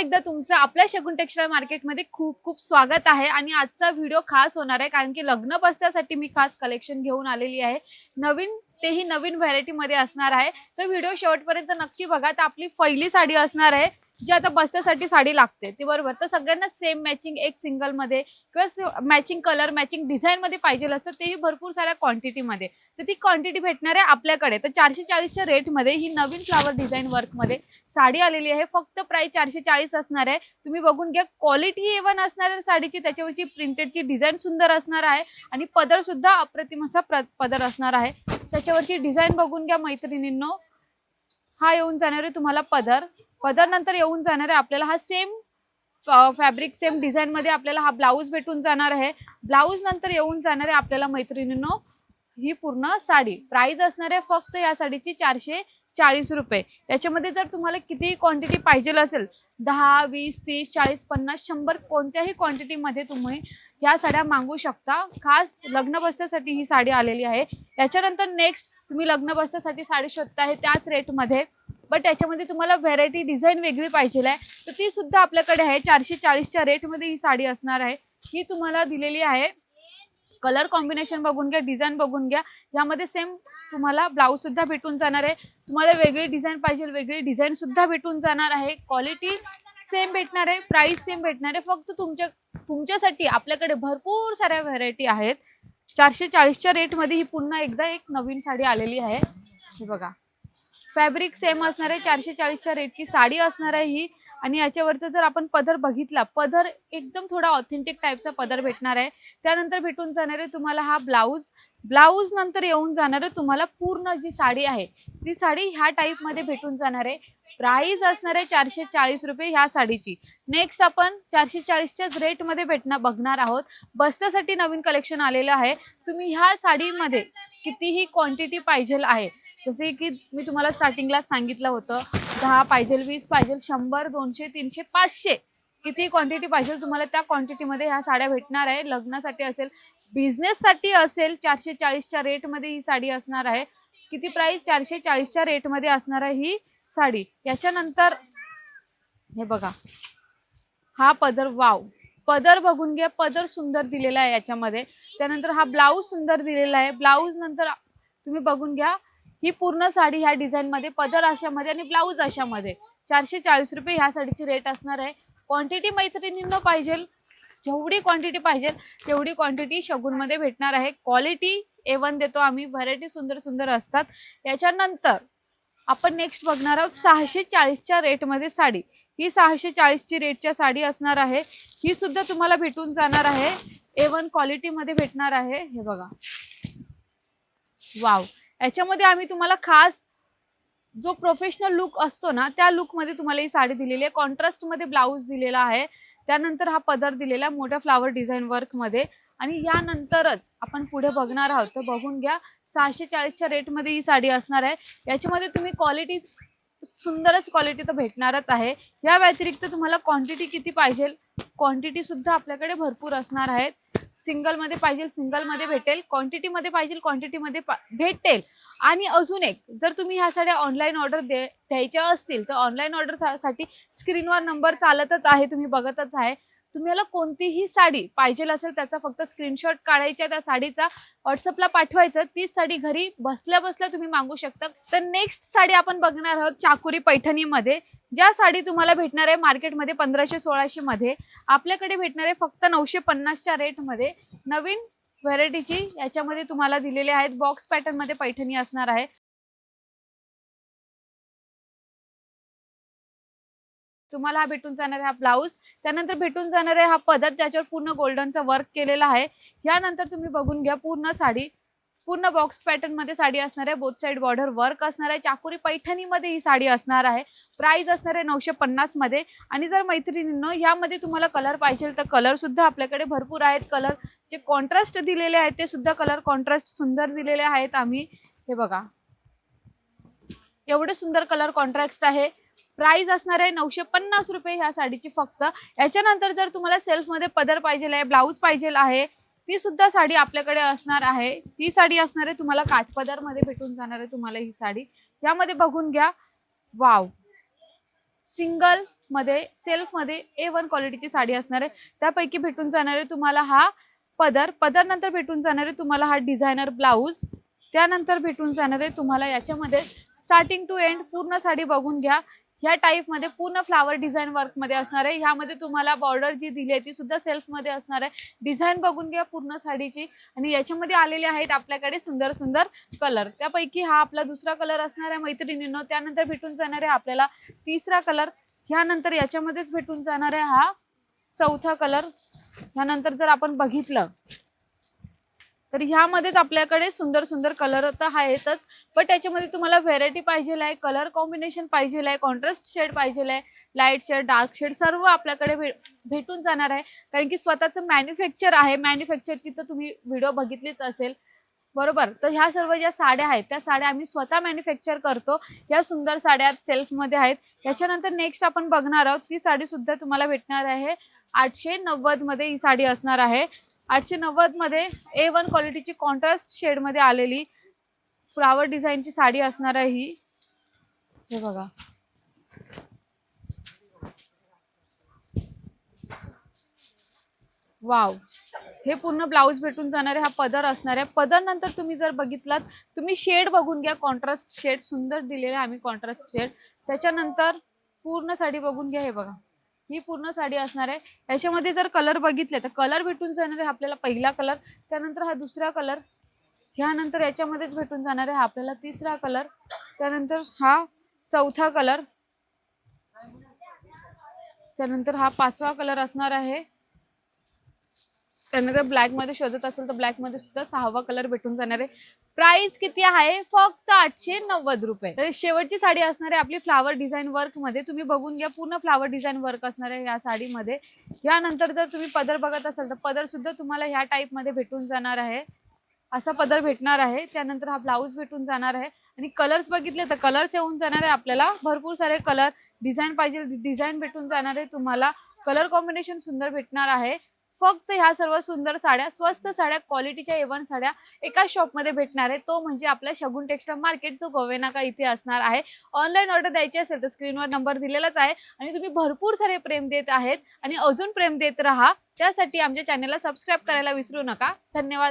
एकदा तुमचं आपल्या शगुन टेक्स्टाईल मार्केटमध्ये खूप खूप स्वागत आहे. आणि आजचा व्हिडिओ खास होणार आहे कारण की लग्न बसण्यासाठी मी खास कलेक्शन घेऊन आलेली आहे. नवीन तेही नवीन व्हरायटी मध्ये असणार आहे. तर व्हिडिओ शेवटपर्यंत नक्की बघा. तर आपली पहिली साडी असणार आहे जी आता बसण्यासाठी साडी लागते. ती बरोबर. तर सगळ्यांना सेम मॅचिंग एक सिंगलमध्ये किंवा मॅचिंग कलर मॅचिंग डिझाईन मध्ये पाहिजे असतं तेही भरपूर साऱ्या क्वांटिटी मध्ये. तर ती क्वांटिटी भेटणार आहे आपल्याकडे. तर चारशे चाळीसच्या रेटमध्ये ही नवीन फ्लावर डिझाईन वर्कमध्ये साडी आलेली आहे. फक्त प्राइस चारशे चाळीस असणार आहे. तुम्ही बघून घ्या क्वालिटी एवन असणार आहे साडीची. त्याच्यावरची प्रिंटेडची डिझाईन सुंदर असणार आहे. आणि पदर सुद्धा अप्रतिम असा प्र- पदर असणार आहे. त्याच्यावरची डिझाईन बघून घ्या मैत्रिणींनो. हा येऊन जाणार आहे तुम्हाला पदर. पदर नंतर येऊन जाणार आहे आपल्याला हा सेम फॅब्रिक सेम डिझाईन मध्ये आपल्याला हा ब्लाऊज भेटून जाणार आहे. ब्लाऊज नंतर येऊन जाणार आहे आपल्याला मैत्रिणींनो ही पूर्ण साडी. प्राइस असणार आहे फक्त या साडीची चारशे चाळीस रुपये. त्याच्यामध्ये जर तुम्हाला कितीही क्वांटिटी पाहिजे असेल दहा वीस तीस चाळीस पन्नास शंभर कोणत्याही क्वांटिटीमध्ये तुम्ही ह्या साड्या मागू शकता. खास लग्न ही साडी आलेली आहे. त्याच्यानंतर नेक्स्ट तुम्ही लग्न बसण्यासाठी साडी शोधताय त्याच रेटमध्ये बट त्याच्यामध्ये तुम्हाला व्हेरायटी डिझाईन वेगळी पाहिजे आहे. तर ती सुद्धा आपल्याकडे आहे. चारशे चाळीसच्या रेटमध्ये ही साडी असणार आहे. ही तुम्हाला दिलेली आहे. कलर कॉम्बिनेशन बघून घ्या डिझाईन बघून घ्या. यामध्ये सेम तुम्हाला ब्लाऊज सुद्धा भेटून जाणार आहे. तुम्हाला वेगळी डिझाईन पाहिजे वेगळी डिझाईन सुद्धा भेटून जाणार आहे. क्वालिटी सेम भेटणार आहे प्राइस सेम भेटणार आहे. फक्त तुमच्या तुमच्यासाठी आपल्याकडे भरपूर साऱ्या व्हरायटी आहेत. चारशे चाळीसच्या रेटमध्ये ही पुन्हा एकदा एक नवीन साडी आलेली आहे. बघा. फॅब्रिक सेम असणार आहे चारशे चाळीसच्या रेटची साडी असणार आहे ही. आणि याच्यावरचा जर आपण पदर बघितला पदर एकदम थोडा ऑथेंटिक टाईपचा पदर भेटणार आहे. त्यानंतर भेटून जाणार आहे तुम्हाला हा ब्लाऊज ब्लाऊज नंतर येऊन जाणार आहे तुम्हाला पूर्ण जी साडी आहे ती साडी ह्या टाईपमध्ये भेटून जाणार आहे. प्राईज असणार आहे चारशे चाळीस रुपये ह्या साडीची. नेक्स्ट आपण चारशे चाळीसच्याच रेटमध्ये भेटणार बघणार आहोत. बस्त्यासाठी नवीन कलेक्शन आलेलं आहे. तुम्ही ह्या साडीमध्ये कितीही क्वांटिटी पाहिजे आहे जसे की मी तुम्हाला स्टार्टिंगला सांगितलं होतं दहा पाहिजे वीस पाहिजे शंभर दोनशे तीनशे पाचशे. किती क्वांटिटी पाहिजे तुम्हाला त्या क्वांटिटीमध्ये ह्या साड्या भेटणार आहे. लग्नासाठी असेल बिझनेससाठी असेल चारशे चाळीसच्या रेटमध्ये ही साडी असणार आहे. किती प्राईस चारशे चाळीसच्या रेटमध्ये असणार आहे ही साडी. याच्यानंतर हे बघा. हा पदर वाव पदर बघून घ्या. पदर सुंदर दिलेला आहे याच्यामध्ये. त्यानंतर हा ब्लाऊज सुंदर दिलेला आहे. ब्लाऊज नंतर तुम्ही बघून घ्या. ही पूर्ण साडी ह्या डिझाईनमध्ये पदर अशामध्ये आणि ब्लाऊज अशामध्ये. चारशे चाळीस रुपये ह्या साडीची रेट असणार आहे. क्वांटिटी मैत्रिणींना पाहिजे. जेवढी क्वांटिटी पाहिजे तेवढी क्वांटिटी शगुनमध्ये भेटणार आहे. क्वालिटी ए वन देतो आम्ही. व्हरायटी सुंदर सुंदर असतात. याच्यानंतर आपण नेक्स्ट बघणार आहोत सहाशे चाळीसच्या रेटमध्ये साडी. ही सहाशे चाळीसची रेटच्या साडी असणार आहे. ही सुद्धा तुम्हाला भेटून जाणार आहे. ए वन क्वालिटीमध्ये भेटणार आहे. हे बघा. वाव याच्यामध्ये आम्ही तुम्हाला खास जो प्रोफेशनल लुक असतो ना त्या लुकमध्ये तुम्हाला ही साडी दिलेली आहे. कॉन्ट्रास्टमध्ये ब्लाऊज दिलेला आहे. त्यानंतर हा पदर दिलेला आहे मोठ्या फ्लावर डिझाईन वर्कमध्ये आणि यानंतरच आपण पुढे बघणार आहोत. तर बघून घ्या सहाशे चाळीसच्या रेटमध्ये ही साडी असणार आहे. याच्यामध्ये तुम्ही क्वालिटी सुंदरच क्वालिटी तर भेटणारच आहे. या व्यतिरिक्त तुम्हाला क्वांटिटी किती पाहिजे? क्वांटिटीसुद्धा आपल्याकडे भरपूर असणार आहेत. सिंगलमध्ये पाहिजे सिंगलमध्ये भेटेल क्वांटिटीमध्ये पाहिजे क्वांटिटीमध्ये भेटेल. आणि अजून एक जर तुम्ही ह्या साड्या ऑनलाईन ऑर्डर दे द्यायच्या असतील तर ऑनलाईन ऑर्डरसाठी स्क्रीनवर नंबर चालतच आहे तुम्ही बघतच आहे. तुम्हाला कोणतीही साडी पाहिजे असेल त्याचा फक्त स्क्रीनशॉट काढायचा त्या साडीचा व्हॉट्सअपला पाठवायचं तीच साडी घरी बसल्या बसल्या तुम्ही मागू शकता. तर नेक्स्ट साडी आपण बघणार आहोत चाकुरी पैठणीमध्ये. ज्या साडी तुम्हाला भेटणार आहे मार्केटमध्ये पंधराशे सोळाशे मध्ये आपल्याकडे भेटणार आहे फक्त नऊशे पन्नासच्या रेटमध्ये नवीन व्हरायटीची याच्यामध्ये तुम्हाला दिलेले आहेत. बॉक्स पॅटर्नमध्ये पैठणी असणार आहे. तुम्हाला हा भेटून जाणार आहे हा ब्लाऊज त्यानंतर भेटून जाणार आहे हा पदर त्याच्यावर पूर्ण गोल्डनचा वर्क केलेला आहे. यानंतर तुम्ही बघून घ्या पूर्ण साडी. पूर्ण बॉक्स पॅटर्नमध्ये साडी असणार आहे. बोथ साइड बॉर्डर वर्क असणार आहे. चाकोरी पैठणीमध्ये ही साडी असणार आहे. प्राइस असणार आहे नऊशे पन्नासमध्ये. आणि जर मैत्रिणींनो यामध्ये तुम्हाला कलर पाहिजे तर कलर सुद्धा आपल्याकडे भरपूर आहेत. कलर जे कॉन्ट्रास्ट दिलेले आहेत ते सुद्धा कलर कॉन्ट्रास्ट सुंदर दिलेले आहेत आम्ही. हे बघा. एवढे सुंदर कलर कॉन्ट्रास्ट आहे. प्राइस असणार आहे नऊशे पन्नास रुपये ह्या साडीची फक्त. याच्यानंतर जर तुम्हाला सेल्फमध्ये पदर पाहिजे आहे ब्लाऊज पाहिजे आहे ती सुद्धा साडी आपल्याकडे असणार आहे. ती साडी असणार आहे तुम्हाला काठपदरमध्ये भेटून जाणार आहे तुम्हाला ही साडी. यामध्ये बघून घ्या. वाव. सिंगलमध्ये सेल्फमध्ये ए वन क्वालिटीची साडी असणार आहे. त्यापैकी भेटून जाणार आहे तुम्हाला हा पदर. पदर नंतर भेटून जाणार आहे तुम्हाला हा डिझायनर ब्लाऊज त्यानंतर भेटून जाणार आहे तुम्हाला याच्यामध्ये स्टार्टिंग टू एंड पूर्ण साडी बघून घ्या. ह्या टाईपमध्ये पूर्ण फ्लावर डिझाईन वर्कमध्ये असणार आहे. ह्यामध्ये तुम्हाला बॉर्डर जी दिली आहे ती सुद्धा सेल्फमध्ये असणार आहे. डिझाईन बघून घ्या पूर्ण साडीची. आणि याच्यामध्ये आलेले आहेत आपल्याकडे सुंदर सुंदर कलर त्यापैकी हा आपला दुसरा कलर असणार आहे मैत्रिणींनो. त्यानंतर भेटून जाणार आहे आपल्याला तिसरा कलर ह्यानंतर याच्यामध्येच भेटून जाणार आहे हा चौथा कलर ह्यानंतर जर आपण बघितलं तर ह्यामध्येच आपल्याकडे सुंदर सुंदर कलर तर आहेतच. पण त्याच्यामध्ये तुम्हाला व्हेरायटी पाहिजे आहे कलर कॉम्बिनेशन पाहिजे आहे कॉन्ट्रास्ट शेड पाहिजे आहे लाइट शेड डार्क शेड सर्व आपल्याकडे भे भेटून जाणार आहे. कारण की स्वतःचं मॅन्युफॅक्चर आहे मॅन्युफॅक्चरची तर तुम्ही व्हिडिओ बघितलीच असेल. बरोबर? तर ह्या सर्व ज्या साड्या आहेत त्या साड्या आम्ही स्वतः मॅन्युफॅक्चर करतो. ह्या सुंदर साड्या सेल्फमध्ये आहेत. त्याच्यानंतर नेक्स्ट आपण बघणार आहोत ती साडी सुद्धा तुम्हाला भेटणार आहे. आठशे नव्वदमध्ये ही साडी असणार आहे. आठशे नव्वदमध्ये ए वन क्वालिटीची कॉन्ट्रास्ट शेडमध्ये आलेली फ्लावर डिझाईनची साडी असणार आहे ही. हे बघा. वाव हे पूर्ण ब्लाऊज भेटून जाणार आहे हा पदर असणार आहे. पदर नंतर तुम्ही जर बघितलात तुम्ही शेड बघून घ्या. कॉन्ट्रास्ट शेड सुंदर दिलेला आहे आम्ही कॉन्ट्रास्ट शेड त्याच्यानंतर पूर्ण साडी बघून घ्या हे बघा. ही पूर्ण साडी असणार आहे. याच्यामध्ये जर कलर बघितले तर कलर भेटून जाणार आहे आपल्याला पहिला कलर त्यानंतर हा दुसरा कलर ह्यानंतर याच्यामध्येच भेटून जाणार आहे हा आपल्याला तिसरा कलर त्यानंतर हा चौथा कलर त्यानंतर हा पाचवा कलर असणार आहे. त्यानंतर जर ब्लॅकमध्ये शोधत असेल तर ब्लॅकमध्ये सुद्धा सहावा कलर भेटून जाणार आहे. प्राइस किती आहे? फक्त आठशे नव्वद रुपये. तर शेवटची साडी असणार आहे आपली फ्लावर डिझाईन वर्कमध्ये. तुम्ही बघून घ्या पूर्ण फ्लावर डिझाईन वर्क असणार आहे या साडीमध्ये. यानंतर जर तुम्ही पदर बघत असाल तर पदर सुद्धा तुम्हाला ह्या टाईपमध्ये भेटून जाणार आहे. असा पदर भेटणार आहे. त्यानंतर हा ब्लाऊज भेटून जाणार आहे. आणि कलर्स बघितले तर कलर्स येऊन जाणार आहे आपल्याला. भरपूर सारे कलर डिझाईन पाहिजे डिझाईन भेटून जाणार आहे तुम्हाला. कलर कॉम्बिनेशन सुंदर भेटणार आहे. फक्त ह्या सर्व सुंदर साड्या स्वस्त साड्या क्वालिटीच्या एवन साड्या एका शॉपमध्ये भेटणार आहे तो म्हणजे आपल्या शगुन टेक्स्टाईल मार्केट जो गोवेनाका इथे असणार आहे. ऑनलाईन ऑर्डर द्यायची असेल तर स्क्रीनवर नंबर दिलेलाच आहे. आणि तुम्ही भरपूर सारे प्रेम देत आहेत. आणि अजून प्रेम देत राहा. त्यासाठी आमच्या चॅनलला सबस्क्राईब करायला विसरू नका. धन्यवाद.